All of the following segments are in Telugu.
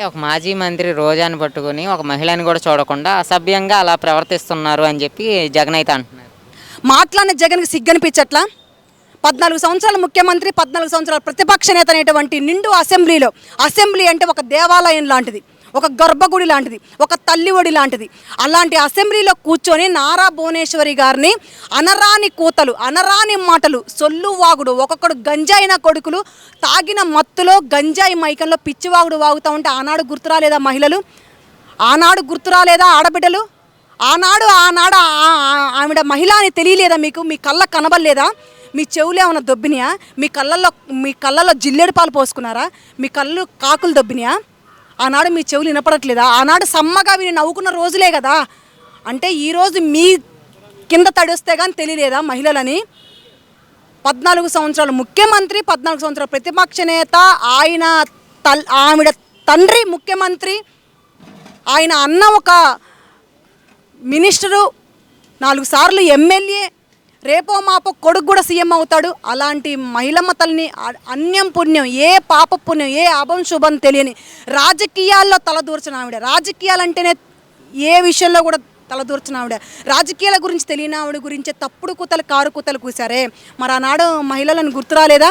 అంటే ఒక మాజీ మంత్రి రోజాను పట్టుకొని ఒక మహిళని కూడా చూడకుండా అసభ్యంగా అలా ప్రవర్తిస్తున్నారు అని చెప్పి జగన్ అయితే అంటున్నారు. మాట్లాడిన జగన్కి సిగ్గనిపించట్లా? పద్నాలుగు సంవత్సరాల ముఖ్యమంత్రి పద్నాలుగు సంవత్సరాల ప్రతిపక్ష నేత అనేటువంటి నిండు అసెంబ్లీలో అసెంబ్లీ అంటే ఒక దేవాలయం లాంటిది. ఒక గర్భగుడి లాంటిది ఒక తల్లి ఒడి లాంటిది. అలాంటి అసెంబ్లీలో కూర్చొని నారా భువనేశ్వరి గారిని అనరాని కూతలు అనరాని మాటలు సొల్లు వాగుడు ఒక్కొక్కడు గంజాయిన కొడుకులు తాగిన మత్తులో గంజాయి మైకంలో పిచ్చివాగుడు వాగుతూ ఉంటే ఆనాడు గుర్తురాలేదా మహిళలు? ఆనాడు గుర్తురాలేదా ఆడబిడ్డలు? ఆనాడు ఆనాడు ఆవిడ మహిళ అని తెలియలేదా మీకు? మీ కళ్ళ కనబడలేదా? మీ చెవులు ఏమైనా దొబ్బినాయా? మీ కళ్ళల్లో మీ కళ్ళల్లో జిల్లెడు పాలు పోసుకున్నారా? మీ కళ్ళు కాకులు దొబ్బినాయా? ఆనాడు మీ చెవులు వినపడట్లేదా? ఆనాడు సమ్మగా విని నవ్వుకున్న రోజులే కదా. అంటే ఈరోజు మీ కింద తడిస్తే కానీ తెలియలేదా మహిళలని? పద్నాలుగు సంవత్సరాలు ముఖ్యమంత్రి పద్నాలుగు సంవత్సరాల ప్రతిపక్ష నేత ఆయన తల్ ఆవిడ తండ్రి ముఖ్యమంత్రి ఆయన అన్న ఒక మినిస్టరు నాలుగు సార్లు ఎమ్మెల్యే రేపో మాపో కొడుకు కూడా సీఎం అవుతాడు. అలాంటి మహిళమ్మ తల్లిని అన్యం పుణ్యం ఏ పాప పుణ్యం ఏ అభం శుభం తెలియని రాజకీయాల్లో తలదూర్చిన ఆవిడ. రాజకీయాలంటేనే ఏ విషయంలో కూడా తలదూర్చిన ఆవిడ. రాజకీయాల గురించి తెలియని ఆవిడ గురించి తప్పుడు కూతలు కారు కూతలు కూసారే మరి ఆనాడు మహిళలను గుర్తురాలేదా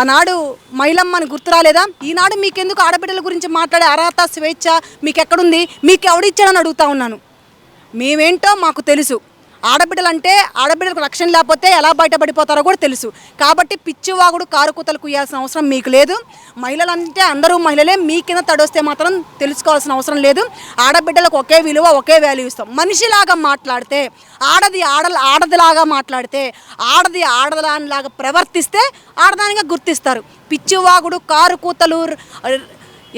ఆనాడు మహిళమ్మని గుర్తురాలేదా ఈనాడు మీకెందుకు ఆడబిడ్డల గురించి మాట్లాడే అర్హత స్వేచ్ఛ మీకు ఎక్కడుంది మీకు ఎవడిచ్చాడని అడుగుతా ఉన్నాను. మేమేంటో మాకు తెలుసు. ఆడబిడ్డలు అంటే ఆడబిడ్డలకు రక్షణ లేకపోతే ఎలా బయటపడిపోతారో కూడా తెలుసు. కాబట్టి పిచ్చివాగుడు కారు కూతలు కుయ్యాల్సిన అవసరం మీకు లేదు. మహిళలు అంటే అందరూ మహిళలే మీ కింద తడొస్తే మాత్రం తెలుసుకోవాల్సిన అవసరం లేదు. ఆడబిడ్డలకు ఒకే విలువ ఒకే వాల్యూ ఇస్తాం. మనిషిలాగా మాట్లాడితే ఆడది ఆడ ఆడదిలాగా మాట్లాడితే ఆడది ఆడదానిలాగా ప్రవర్తిస్తే ఆడదానిగా గుర్తిస్తారు. పిచ్చివాగుడు కారు కూతలు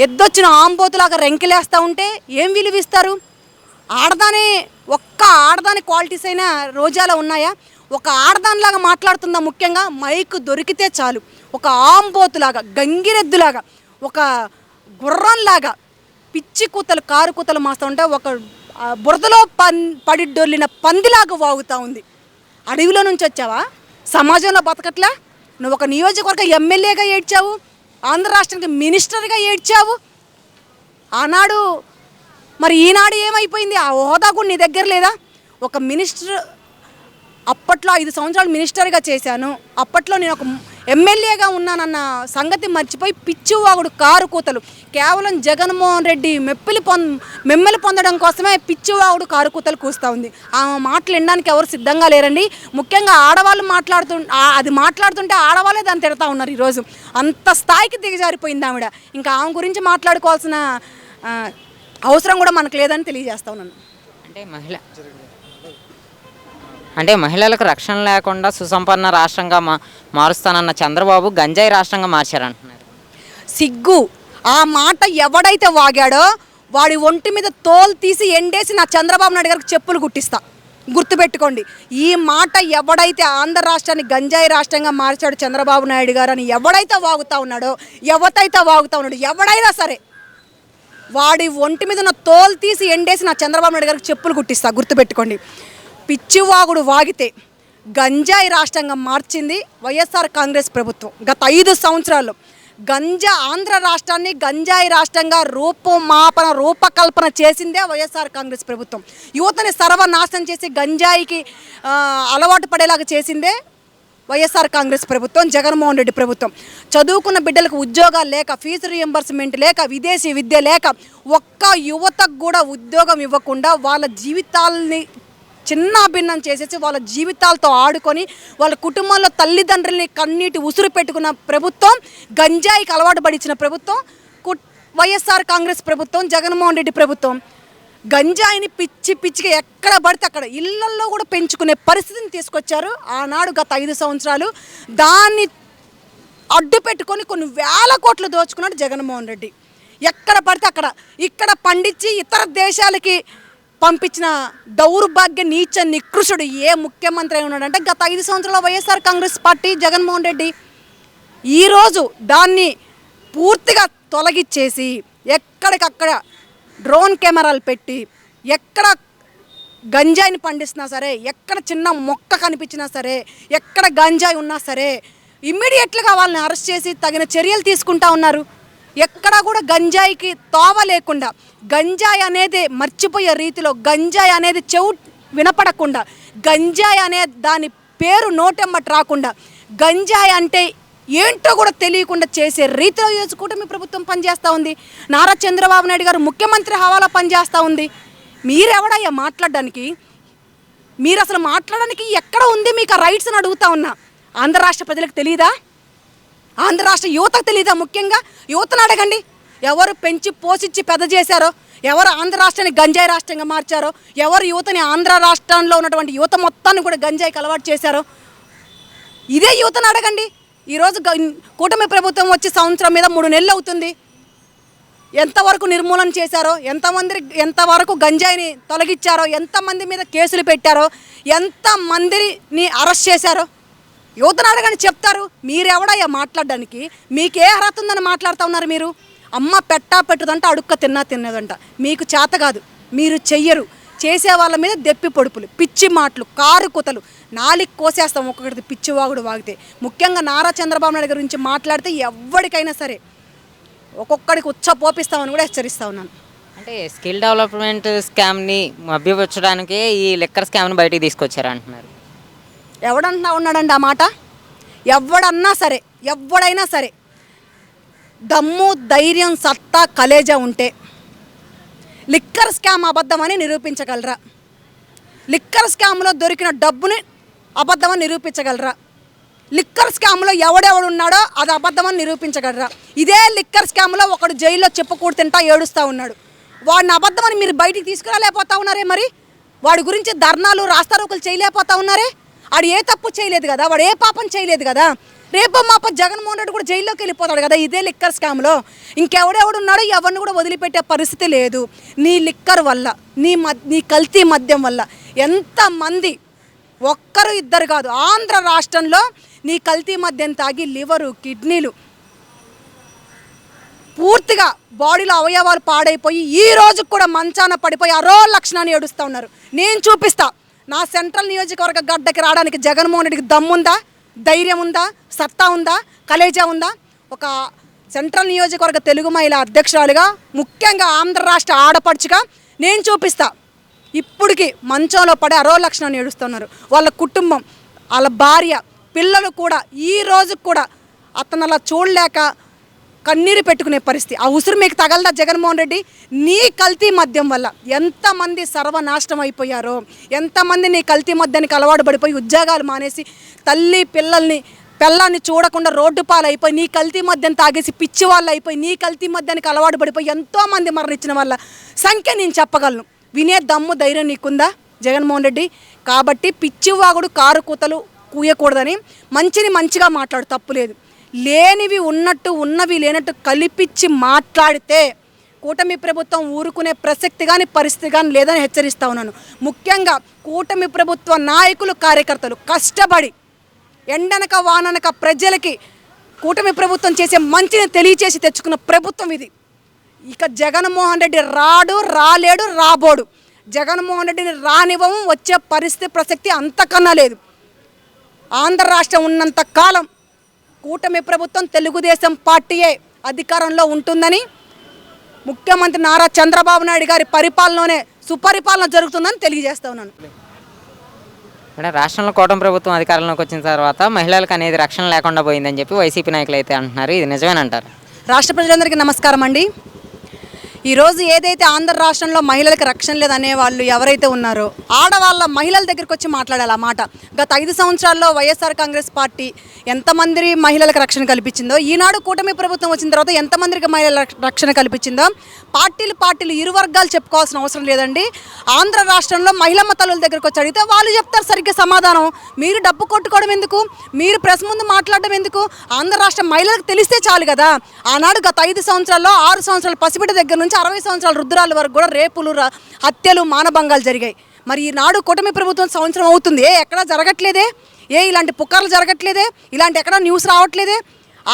ఎద్దొచ్చిన ఆంబోతులాగా రెంకిలేస్తూ ఉంటే ఏం విలువిస్తారు? ఆడదాని ఒక్క ఆడదాని క్వాలిటీస్ అయినా రోజాలో ఉన్నాయా? ఒక ఆడదానిలాగా మాట్లాడుతుందా ముఖ్యంగా? మైక్ దొరికితే చాలు. ఒక ఆంబోతులాగా గంగిరెద్దులాగా ఒక గుర్రంలాగా పిచ్చి కూతలు కారు కూతలు మాస్తూ ఉంటే ఒక బురదలో పన్ పడి డొల్లిన పందిలాగా వాగుతూ ఉంది. అడవిలో నుంచి వచ్చావా? సమాజంలో బతకట్లా? నువ్వు ఒక నియోజకవర్గ ఎమ్మెల్యేగా ఏడ్చావు. ఆంధ్ర రాష్ట్రానికి మినిస్టర్గా ఏడ్చావు. ఆనాడు మరి ఈనాడు ఏమైపోయింది? ఆ హోదా కూడా నీ దగ్గర లేదా? ఒక మినిస్టర్ అప్పట్లో ఐదు సంవత్సరాలు మినిస్టర్గా చేశాను. అప్పట్లో నేను ఒక ఎమ్మెల్యేగా ఉన్నానన్న సంగతి మర్చిపోయి పిచ్చివాగుడు కారు కూతలు. కేవలం జగన్మోహన్ రెడ్డి మెప్పిలి పొంద మెమ్మెలు పొందడం కోసమే పిచ్చివాగుడు కారు కూతలు కూస్తూ ఉంది. ఆ మాటలు వినడానికి ఎవరు సిద్ధంగా లేరండి? ముఖ్యంగా ఆడవాళ్ళు మాట్లాడుతు అది మాట్లాడుతుంటే ఆడవాళ్ళే దాన్ని తిడతా ఉన్నారు ఈరోజు. అంత స్థాయికి దిగజారిపోయింది ఆవిడ. ఇంకా ఆమె గురించి మాట్లాడుకోవాల్సిన అవసరం కూడా మనకు లేదని తెలియజేస్తా ఉన్నాను అంటే మహిళ. అంటే మహిళలకు రక్షణ లేకుండా సుసంపన్న రాష్ట్రంగా మా మారుస్తానన్న చంద్రబాబు గంజాయి రాష్ట్రంగా మార్చారంటున్నారు. సిగ్గు. ఆ మాట ఎవడైతే వాగాడో వాడి ఒంటి మీద తోలు తీసి ఎండేసి నా చంద్రబాబు నాయుడు గారికి చెప్పులు కుట్టిస్తా గుర్తుపెట్టుకోండి. ఈ మాట ఎవడైతే ఆంధ్ర రాష్ట్రాన్ని గంజాయి రాష్ట్రంగా మార్చాడు చంద్రబాబు నాయుడు గారు అని ఎవడైతే వాగుతా ఉన్నాడో ఎవతైతే వాగుతా ఉన్నాడో ఎవడైనా సరే వాడి ఒంటి మీద ఉన్న తోలు తీసి ఎండేసి నా చంద్రబాబు నాయుడు గారికి చెప్పులు కుట్టిస్తా గుర్తుపెట్టుకోండి. పిచ్చివాగుడు వాగితే గంజాయి రాష్ట్రంగా మార్చింది వైఎస్ఆర్ కాంగ్రెస్ ప్రభుత్వం. గత ఐదు సంవత్సరాల్లో గంజా ఆంధ్ర రాష్ట్రాన్ని గంజాయి రాష్ట్రంగా రూపమాపన రూపకల్పన చేసిందే వైఎస్ఆర్ కాంగ్రెస్ ప్రభుత్వం. యువతని సర్వనాశనం చేసి గంజాయికి అలవాటు పడేలాగా చేసిందే వైఎస్ఆర్ కాంగ్రెస్ ప్రభుత్వం జగన్మోహన్ రెడ్డి ప్రభుత్వం. చదువుకున్న బిడ్డలకు ఉద్యోగాలు లేక ఫీజు రియంబర్స్మెంట్ లేక విదేశీ విద్య లేక ఒక్క యువతకు కూడా ఉద్యోగం ఇవ్వకుండా వాళ్ళ జీవితాలని చిన్న భిన్నం చేసేసి వాళ్ళ జీవితాలతో ఆడుకొని వాళ్ళ కుటుంబంలో తల్లిదండ్రుల్ని కన్నీటి ఉసురు పెట్టుకున్న ప్రభుత్వం గంజాయికి అలవాటు పడిచిన ప్రభుత్వం కు- వైఎస్ఆర్ కాంగ్రెస్ ప్రభుత్వం జగన్మోహన్ రెడ్డి ప్రభుత్వం. గంజాయిని పిచ్చి పిచ్చిగా ఎక్కడ పడితే అక్కడ ఇళ్ళల్లో కూడా పెంచుకునే పరిస్థితిని తీసుకొచ్చారు. ఆనాడు గత ఐదు సంవత్సరాలు దాన్ని అడ్డు పెట్టుకొని కొన్ని వేల కోట్లు దోచుకున్నాడు జగన్మోహన్ రెడ్డి. ఎక్కడ పడితే అక్కడ ఇక్కడ పండించి ఇతర దేశాలకి పంపించిన దౌర్భాగ్య నీచ నికృషుడు ఏ ముఖ్యమంత్రి అయి ఉన్నాడంటే గత ఐదు సంవత్సరాల YSR Congress party Jaganmohan Reddy. ఈరోజు దాన్ని పూర్తిగా తొలగిచ్చేసి ఎక్కడికక్కడ డ్రోన్ కెమెరాలు పెట్టి ఎక్కడ గంజాయిని పండిస్తున్నా సరే ఎక్కడ చిన్న మొక్క కనిపించినా సరే ఎక్కడ గంజాయి ఉన్నా సరే ఇమ్మీడియట్లుగా వాళ్ళని అరెస్ట్ చేసి తగిన చర్యలు తీసుకుంటా ఉన్నారు. ఎక్కడా కూడా గంజాయికి తోవ లేకుండా గంజాయి అనేది మర్చిపోయే రీతిలో గంజాయి అనేది చెవు వినపడకుండా గంజాయి అనే దాని పేరు నోటెమ్మట రాకుండా గంజాయి అంటే ఏంటో కూడా తెలియకుండా చేసే రీతిలో ఈరోజు కూటమి ప్రభుత్వం పనిచేస్తూ ఉంది. నారా చంద్రబాబు నాయుడు గారు ముఖ్యమంత్రి హవాలా పనిచేస్తూ ఉంది. మీరెవడయ్యా మాట్లాడడానికి? మీరు అసలు మాట్లాడడానికి ఎక్కడ ఉంది? మీకు ఆ రైట్స్ అని అడుగుతా ఉన్నా. ఆంధ్ర రాష్ట్ర ప్రజలకు తెలియదా ఆంధ్ర రాష్ట్ర యువతకు తెలియదా ముఖ్యంగా? యువతను అడగండి. ఎవరు పెంచి పోషించి పెద్ద చేశారో? ఎవరు ఆంధ్ర రాష్ట్రాన్ని గంజాయి రాష్ట్రంగా మార్చారో? ఎవరు యువతని ఆంధ్ర రాష్ట్రంలో ఉన్నటువంటి యువత మొత్తాన్ని కూడా గంజాయికి అలవాటు చేశారో? ఇదే యువతను అడగండి. ఈరోజు కూటమి ప్రభుత్వం వచ్చి సంవత్సరం మీద మూడు నెలలు అవుతుంది. ఎంతవరకు నిర్మూలన చేశారో ఎంతమంది ఎంతవరకు గంజాయిని తొలగించారో ఎంతమంది మీద కేసులు పెట్టారో ఎంతమందిని అరెస్ట్ చేశారో యువతను అడగని చెప్తారు. మీరెవడయ్యా మాట్లాడడానికి? మీకే అర్హత ఉందని మాట్లాడుతూ ఉన్నారు మీరు. అమ్మ పెట్టా పెట్టుదంట అడుక్క తిన్నా తిన్నదంట. మీకు చేత కాదు. మీరు చెయ్యరు. చేసే వాళ్ళ మీద దెప్పి పొడుపులు పిచ్చి మాటలు కారు కుతలు. నాలికి కోసేస్తాం ఒక్కొక్కటి పిచ్చి వాగుడు వాగితే. ముఖ్యంగా నారా చంద్రబాబు నాయుడు గురించి మాట్లాడితే ఎవరికైనా సరే ఒక్కొక్కడికి ఉచ్చ పోపిస్తామని కూడా హెచ్చరిస్తా ఉన్నాను. అంటే స్కిల్ డెవలప్మెంట్ స్కామ్ని మభ్యపరచడానికి ఈ లిక్కర్ స్కామ్ని బయటికి తీసుకొచ్చారు అంటున్నారు ఎవడన్నా ఉన్నాడండి ఆ మాట? ఎవడన్నా సరే ఎవడైనా సరే దమ్ము ధైర్యం సత్తా కలేజా ఉంటే లిక్కర్ స్కామ్ అబద్ధమని నిరూపించగలరా? లిక్కర్ స్కామ్లో దొరికిన డబ్బుని అబద్ధమని నిరూపించగలరా? లిక్కర్ స్కామ్లో ఎవడెవడు ఉన్నాడో అది అబద్ధమని నిరూపించగలరా? ఇదే లిక్కర్ స్కామ్లో ఒకడు జైల్లో చెప్పుకూడు తింటా ఏడుస్తూ ఉన్నాడు. వాడిని అబద్ధమని మీరు బయటికి తీసుకురాలేకపోతా ఉన్నారే మరి? వాడి గురించి ధర్నాలు రాస్తారోకులు చేయలేకపోతా ఉన్నారే? వాడు ఏ తప్పు చేయలేదు కదా? వాడు ఏ పాపం చేయలేదు కదా? రేపు మాప జగన్మోహన్ రెడ్డి కూడా జైల్లోకి వెళ్ళిపోతాడు కదా ఇదే లిక్కర్ స్కామ్లో ఇంకెవడెవడున్నాడో ఎవరిని కూడా వదిలిపెట్టే పరిస్థితి లేదు. నీ లిక్కర్ వల్ల నీ మద్ నీ కల్తీ మద్యం వల్ల ఎంతమంది ఒక్కరు ఇద్దరు కాదు ఆంధ్ర రాష్ట్రంలో నీ కల్తీ మద్యం తాగి లివరు కిడ్నీలు పూర్తిగా బాడీలో అవయవాలు పాడైపోయి ఈ రోజు కూడా మంచాన పడిపోయి అరో లక్షణాన్ని ఏడుస్తూ ఉన్నారు. నేను చూపిస్తా. నా సెంట్రల్ నియోజకవర్గ గడ్డకి రావడానికి జగన్మోహన్ రెడ్డికి దమ్ముందా? ధైర్యం ఉందా? సత్తా ఉందా? కలేజా ఉందా? ఒక సెంట్రల్ నియోజకవర్గ తెలుగు మహిళ అధ్యక్షురాలుగా ముఖ్యంగా ఆంధ్ర రాష్ట్ర ఆడపడుచుగా నేను చూపిస్తా. ఇప్పటికి మంచంలో పడే అరో లక్షణాన్ని ఏడుస్తున్నారు. వాళ్ళ కుటుంబం వాళ్ళ భార్య పిల్లలు కూడా ఈ రోజు కూడా అతను అలా చూడలేక కన్నీరు పెట్టుకునే పరిస్థితి. ఆ ఉసురు మీకు తగలదా జగన్మోహన్ రెడ్డి? నీ కల్తీ మద్యం వల్ల ఎంతమంది సర్వనాశనం అయిపోయారో ఎంతమంది నీ కల్తీ మద్యానికి అలవాటు పడిపోయి ఉద్యోగాలు మానేసి తల్లి పిల్లల్ని పిల్లాన్ని చూడకుండా రోడ్డు పాలైపోయి నీ కల్తీ మద్యం తాగేసి పిచ్చి వాళ్ళు అయిపోయి నీ కల్తీ మద్యానికి అలవాటు పడిపోయి ఎంతోమంది మరణించిన వాళ్ళ సంఖ్య నేను చెప్పగలను. వినే దమ్ము ధైర్యం నీకుందా జగన్మోహన్ రెడ్డి? కాబట్టి పిచ్చివాగుడు కారు కూతలు కూయకూడదని మంచిని మంచిగా మాట్లాడు తప్పులేదు లేనివి ఉన్నట్టు ఉన్నవి లేనట్టు కలిపిచ్చి మాట్లాడితే కూటమి ప్రభుత్వం ఊరుకునే ప్రసక్తి కానీ పరిస్థితి కానీ లేదని హెచ్చరిస్తా ఉన్నాను. ముఖ్యంగా కూటమి ప్రభుత్వ నాయకులు కార్యకర్తలు కష్టపడి ఎండనక వాననక ప్రజలకి కూటమి ప్రభుత్వం చేసే మంచిని తెలియచేసి తెచ్చుకున్న ప్రభుత్వం ఇది. ఇక జగన్మోహన్ రెడ్డి రాడు రాలేడు రాబోడు. జగన్మోహన్ రెడ్డిని రానివ్వము వచ్చే పరిస్థితి ప్రసక్తి అంతకన్నా లేదు. ఆంధ్ర రాష్ట్రం ఉన్నంత కాలం కూటమి ప్రభుత్వం తెలుగుదేశం పార్టీయే అధికారంలో ఉంటుందని ముఖ్యమంత్రి నారా చంద్రబాబు నాయుడు గారి పరిపాలనలోనే సుపరిపాలన జరుగుతుందని తెలియజేస్తా ఉన్నాను. అంటే రాష్ట్రంలో కూటమి ప్రభుత్వం అధికారంలోకి వచ్చిన తర్వాత మహిళలకు అనేది రక్షణ లేకుండా పోయిందని చెప్పి వైసీపీ నాయకులు అయితే అంటున్నారు. ఇది నిజమేనంటారు? రాష్ట్ర ప్రజలందరికీ నమస్కారం అండి. ఈరోజు ఏదైతే ఆంధ్ర రాష్ట్రంలో మహిళలకు రక్షణ లేదనే వాళ్ళు ఎవరైతే ఉన్నారో ఆడవాళ్ళ మహిళల దగ్గరికి వచ్చి మాట్లాడాలి ఆ మాట. గత ఐదు సంవత్సరాల్లో వైఎస్ఆర్ కాంగ్రెస్ పార్టీ ఎంతమంది మహిళలకు రక్షణ కల్పించిందో ఈనాడు కూటమి ప్రభుత్వం వచ్చిన తర్వాత ఎంతమందికి మహిళల రక్షణ కల్పించిందో పార్టీలు పార్టీలు ఇరు వర్గాలు చెప్పుకోవాల్సిన అవసరం లేదండి. ఆంధ్ర రాష్ట్రంలో మహిళమ్మ తల్లుల దగ్గరికి వచ్చి అడిగితే వాళ్ళు చెప్తారు సరిగ్గా సమాధానం. మీరు డబ్బు కొట్టుకోవడం ఎందుకు? మీరు ప్రెస్ ముందు మాట్లాడడం ఎందుకు? ఆంధ్ర రాష్ట్ర మహిళలకు తెలిస్తే చాలు కదా. ఆనాడు గత ఐదు సంవత్సరాల్లో ఆరు సంవత్సరాల పసిబిడ్డ దగ్గర నుంచి అరవై సంవత్సరాల రుద్రాల వరకు కూడా రేపులు హత్యలు మానభంగాలు జరిగాయి. మరి ఈనాడు కూటమి ప్రభుత్వం సంవత్సరం అవుతుంది. ఏ ఎక్కడా జరగట్లేదే? ఏ ఇలాంటి పుకార్లు జరగట్లేదే? ఇలాంటి ఎక్కడా న్యూస్ రావట్లేదే?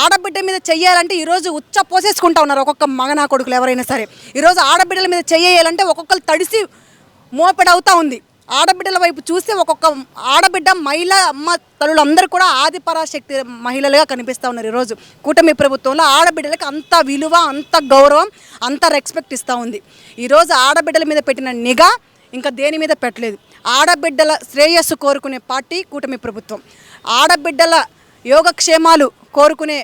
ఆడబిడ్డ మీద చెయ్యాలంటే ఈరోజు ఉచ్చ పోసేసుకుంటా ఉన్నారు ఒక్కొక్క మగనా కొడుకులు ఎవరైనా సరే. ఈరోజు ఆడబిడ్డల మీద చెయ్యాలంటే ఒక్కొక్కరు తడిసి మోపెడవుతూ ఉంది. ఆడబిడ్డల వైపు చూస్తే ఒక్కొక్క ఆడబిడ్డ మహిళ అమ్మ తల్లులందరూ కూడా ఆదిపరాశక్తి మహిళలుగా కనిపిస్తూ ఉన్నారు ఈరోజు. కూటమి ప్రభుత్వంలో ఆడబిడ్డలకు అంత విలువ అంత గౌరవం అంత రెస్పెక్ట్ ఇస్తూ ఉంది. ఈరోజు ఆడబిడ్డల మీద పెట్టిన నిఘా ఇంకా దేని మీద పెట్టలేదు. ఆడబిడ్డల శ్రేయస్సు కోరుకునే పార్టీ కూటమి ప్రభుత్వం. ఆడబిడ్డల యోగక్షేమాలు కోరుకునే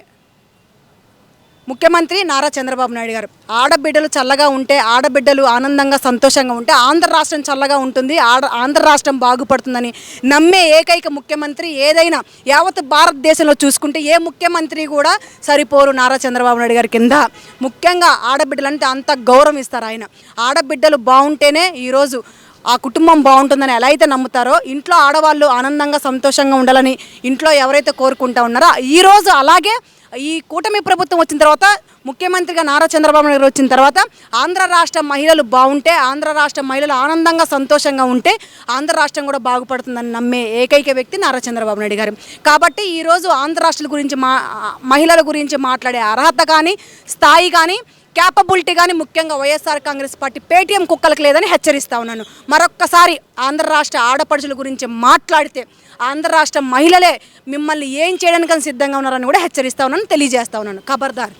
ముఖ్యమంత్రి నారా చంద్రబాబు నాయుడు గారు ఆడబిడ్డలు చల్లగా ఉంటే ఆడబిడ్డలు ఆనందంగా సంతోషంగా ఉంటే ఆంధ్ర రాష్ట్రం చల్లగా ఉంటుంది ఆడ ఆంధ్ర రాష్ట్రం బాగుపడుతుందని నమ్మే ఏకైక ముఖ్యమంత్రి ఏదైనా యావత్ భారతదేశంలో చూసుకుంటే ఏ ముఖ్యమంత్రి కూడా సరిపోరు నారా చంద్రబాబు నాయుడు గారి కింద. ముఖ్యంగా ఆడబిడ్డలంటే అంత గౌరవం ఇస్తారు ఆయన. ఆడబిడ్డలు బాగుంటేనే ఈరోజు ఆ కుటుంబం బాగుంటుందని ఎలా అయితే నమ్ముతారో ఇంట్లో ఆడవాళ్ళు ఆనందంగా సంతోషంగా ఉండాలని ఇంట్లో ఎవరైతే కోరుకుంటా ఉన్నారో ఈరోజు అలాగే ఈ కూటమి ప్రభుత్వం వచ్చిన తర్వాత ముఖ్యమంత్రిగా నారా చంద్రబాబు నాయుడు వచ్చిన తర్వాత ఆంధ్ర రాష్ట్ర మహిళలు బాగుంటే ఆంధ్ర రాష్ట్ర మహిళలు ఆనందంగా సంతోషంగా ఉంటే ఆంధ్ర రాష్ట్రం కూడా బాగుపడుతుందని నమ్మే ఏకైక వ్యక్తి నారా చంద్రబాబు నాయుడు గారు. కాబట్టి ఈరోజు ఆంధ్ర రాష్ట్రాల గురించి మా మహిళల గురించి మాట్లాడే అర్హత కానీ స్థాయి కానీ క్యాపబిలిటీ కానీ ముఖ్యంగా వైఎస్ఆర్ కాంగ్రెస్ పార్టీ పేటీఎం కుక్కలకు లేదని హెచ్చరిస్తా ఉన్నాను. మరొక్కసారి ఆంధ్ర రాష్ట్ర ఆడపడుచుల గురించి మాట్లాడితే ఆంధ్ర రాష్ట్ర మహిళలే మిమ్మల్ని ఏం చేయడానికని సిద్ధంగా ఉన్నారని కూడా హెచ్చరిస్తా ఉన్నాను తెలియజేస్తా ఉన్నాను. ఖబర్దార్.